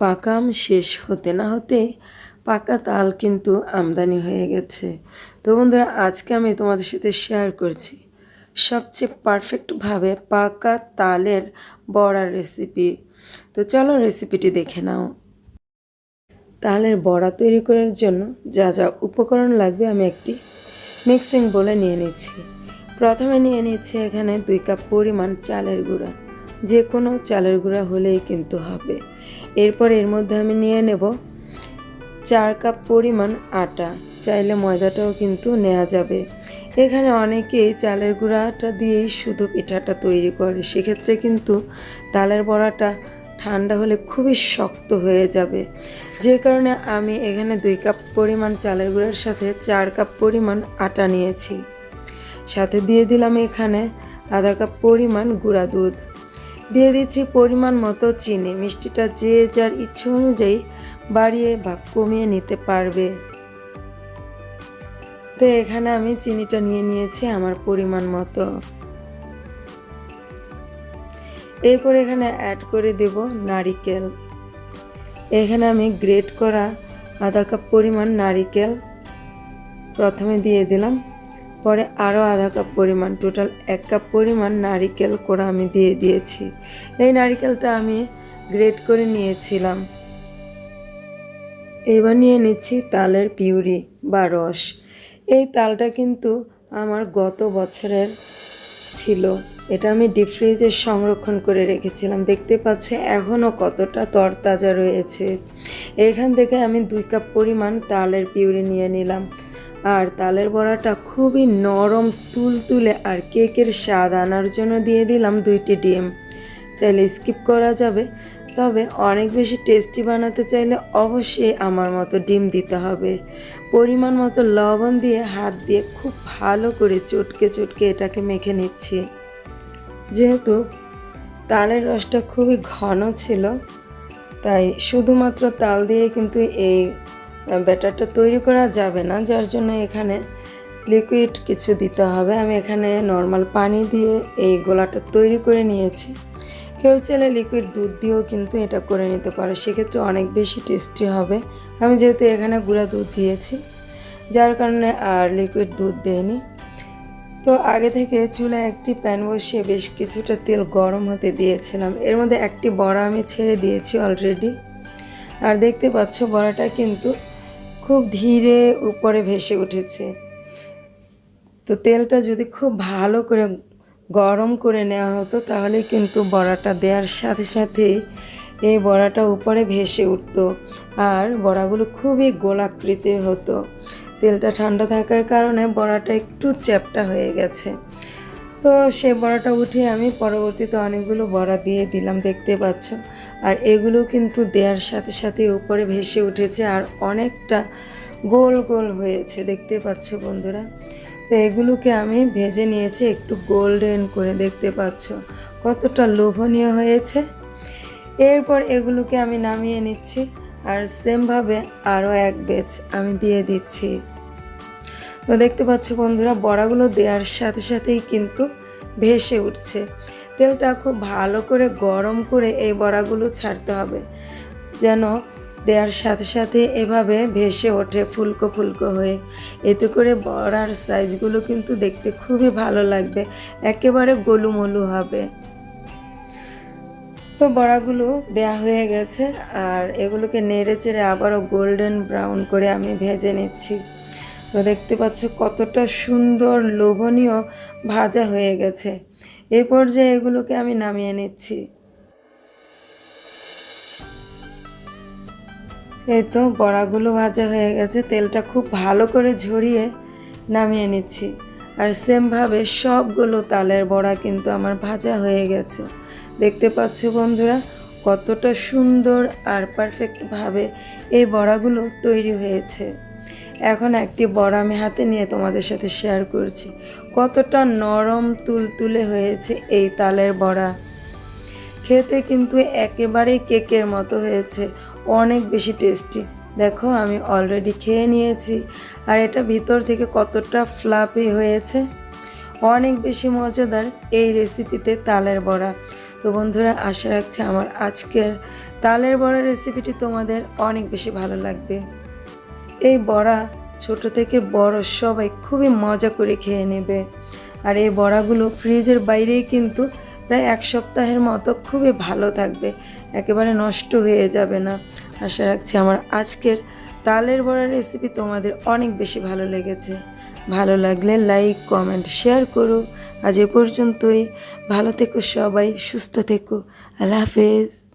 পাকা আম শেষ হতে না হতে পাকা তাল কিন্তু আমদানি হয়ে গেছে। তো বন্ধুরা, আজকে আমি তোমাদের সাথে শেয়ার করছি সবচেয়ে পারফেক্টভাবে পাকা তালের বড়ার রেসিপি তো চলো রেসিপিটি দেখে নাও। তালের বড়া তৈরি করার জন্য যা যা উপকরণ লাগবে আমি একটি মিক্সিং বলে নিয়ে নিচ্ছি। প্রথমে নিয়ে নিচ্ছি এখানে দুই কাপ পরিমাণ চালের গুঁড়া। যে কোনো চালের গুঁড়া হলেই কিন্তু হবে। এরপর এর মধ্যে আমি নিয়ে নেব চার কাপ পরিমাণ আটা। চাইলে ময়দাটাও কিন্তু নেওয়া যাবে। এখানে অনেকেই চালের গুঁড়াটা দিয়েই শুধু পিঠাটা তৈরি করে। সেক্ষেত্রে কিন্তু তালের বড়াটা ঠান্ডা হলে খুবই শক্ত হয়ে যাবে। যে কারণে আমি এখানে দুই কাপ পরিমাণ চালের গুঁড়ার সাথে চার কাপ পরিমাণ আটা নিয়েছি। সাথে দিয়ে দিলাম এখানে আধা কাপ পরিমাণ গুঁড়া দুধ। দিয়ে দিচ্ছি পরিমাণ মতো চিনি। মিষ্টিটা যে যার ইচ্ছে অনুযায়ী বাড়িয়ে বা কমিয়ে নিতে পারবে। তো এখানে আমি চিনিটা নিয়ে নিয়েছি আমার পরিমাণ মতো। এরপর এখানে অ্যাড করে দেব নারিকেল। এখানে আমি গ্রেট করা আধা কাপ পরিমাণ নারিকেল প্রথমে দিয়ে দিলাম। পরে আরও আধা কাপ পরিমাণ টোটাল এক কাপ পরিমাণ নারিকেল করা আমি দিয়ে দিয়েছি। এই নারিকেলটা আমি গ্রেট করে নিয়েছিলাম। এবার নিয়ে নিচ্ছি তালের পিউরি বা রস। এই তালটা কিন্তু আমার গত বছরের ছিল। এটা আমি ডিপ ফ্রিজে সংরক্ষণ করে রেখেছিলাম। দেখতে পাচ্ছ এখনও কতটা তরতাজা রয়েছে। এখান থেকে আমি দুই কাপ পরিমাণ তালের পিউরি নিয়ে নিলাম। আর তালের বড়াটা খুবই নরম, তুলতুলে আর কেকের স্বাদ আনার জন্য দিয়ে দিলাম দুইটি ডিম। চাইলে স্কিপ করা যাবে, তবে অনেক বেশি টেস্টি বানাতে চাইলে অবশ্যই আমার মতো ডিম দিতে হবে। পরিমাণ মতো লবণ দিয়ে হাত দিয়ে খুব ভালো করে চটকে চটকে এটাকে মেখে নিচ্ছি। যেহেতু তালের রসটা খুবই ঘন ছিল, তাই শুধুমাত্র তাল দিয়ে কিন্তু এই ব্যাটারটা তৈরি করা যাবে না, যার জন্য এখানে লিকুইড কিছু দিতে হবে। আমি এখানে নর্মাল পানি দিয়ে এই গোলাটা তৈরি করে নিয়েছি। কেউ চাইলে লিকুইড দুধ দিয়েও কিন্তু এটা করে নিতে পারে। সেক্ষেত্রে অনেক বেশি টেস্টি হবে। আমি যেহেতু এখানে গুঁড়া দুধ দিয়েছি, যার কারণে আর লিকুইড দুধ দেয়নি তো আগে থেকে চুলায় একটি প্যান বসিয়ে বেশ কিছুটা তেল গরম হতে দিয়েছিলাম। এর মধ্যে একটি বড়া আমি ছেড়ে দিয়েছি অলরেডি আর দেখতে পাচ্ছ বড়াটা কিন্তু খুব ধীরে উপরে ভেসে উঠেছে। তো তেলটা যদি খুব ভালো করে গরম করে নেওয়া হতো, তাহলে কিন্তু বড়াটা দেওয়ার সাথে সাথে এই বড়াটা উপরে ভেসে উঠত আর বড়াগুলো খুবই গোলাকৃতির হতো। তেলটা ঠান্ডা থাকার কারণে বড়াটা একটু চ্যাপটা হয়ে গেছে। তো সে বড়াটা উঠে আমি পরবর্তীতে অনেকগুলো বড়া দিয়ে দিলাম, দেখতে পাচ্ছ আর এগুলো কিন্তু দেওয়ার সাথে সাথে উপরে ভেসে উঠেছে আর অনেকটা গোল গোল হয়েছে, দেখতে পাচ্ছ বন্ধুরা। তো এগুলোকে আমি ভেজে নিয়েছি, একটু গোল্ডেন করে দেখতে পাচ্ছ। কতটা লোভনীয় হয়েছে। এরপর এগুলোকে আমি নামিয়ে নিচ্ছি আর সেমভাবে আরও এক বেচ আমি দিয়ে দিচ্ছি। তো দেখতে পাচ্ছ বন্ধুরা, বড়াগুলো দেওয়ার সাথে সাথেই কিন্তু ভেসে উঠছে। তেলটা খুব ভালো করে গরম করে এই বড়াগুলো ছাড়তে হবে, যেন দেওয়ার সাথে সাথে এভাবে ভেসে ওঠে ফুলকো ফুলকো হয়ে। এতে করে বড়ার সাইজগুলো কিন্তু দেখতে খুবই ভালো লাগবে, একেবারে গোলুমলু হবে। তো বড়াগুলো দেয়া হয়ে গেছে, আর এগুলোকে নেড়ে চেড়ে আবারও গোল্ডেন ব্রাউন করে আমি ভেজে নিচ্ছি। তো দেখতে পাচ্ছ কতটা সুন্দর লোভনীয় ভাজা হয়ে গেছে। এই পর্যায়ে এগুলোকে আমি নামিয়ে নিচ্ছি। এই তো বড়াগুলো ভাজা হয়ে গেছে, তেলটা খুব ভালো করে ঝরিয়ে নামিয়ে নিচ্ছি। আর সেমভাবে সবগুলো তালের বড়া কিন্তু আমার ভাজা হয়ে গেছে। দেখতে পাচ্ছ বন্ধুরা, কতটা সুন্দর আর পারফেক্টভাবে এই বড়াগুলো তৈরি হয়েছে। এখন একটি বড়া আমি হাতে নিয়ে তোমাদের সাথে শেয়ার করছি। কতটা নরম তুলতুলে হয়েছে এই তালের বড়া। খেতে কিন্তু একেবারেই কেকের মতো হয়েছে, অনেক বেশি টেস্টি দেখো, আমি অলরেডি খেয়ে নিয়েছি। আর এটা ভিতর থেকে কতটা ফ্লাপি হয়েছে। অনেক বেশি মজাদার এই রেসিপিতে তালের বড়া। তো বন্ধুরা, আশা রাখছি আমার আজকের তালের বড়া রেসিপিটি তোমাদের অনেক বেশি ভালো লাগবে। এই বড়া ছোট থেকে বড় সবাই খুবই মজা করে খেয়ে নেবে। আর এই বড়াগুলো ফ্রিজের বাইরেই কিন্তু প্রায় এক সপ্তাহের মতো খুবই ভালো থাকবে। একেবারে নষ্ট হয়ে যাবে না। আশা রাখছি আমার আজকের তালের বড়ার রেসিপি তোমাদের অনেক বেশি ভালো লেগেছে। ভালো লাগলে লাইক কমেন্ট শেয়ার করো। আজ এ পর্যন্তই। ভালো থেকো সবাই, সুস্থ থেকো। আল্লাহ হাফেজ।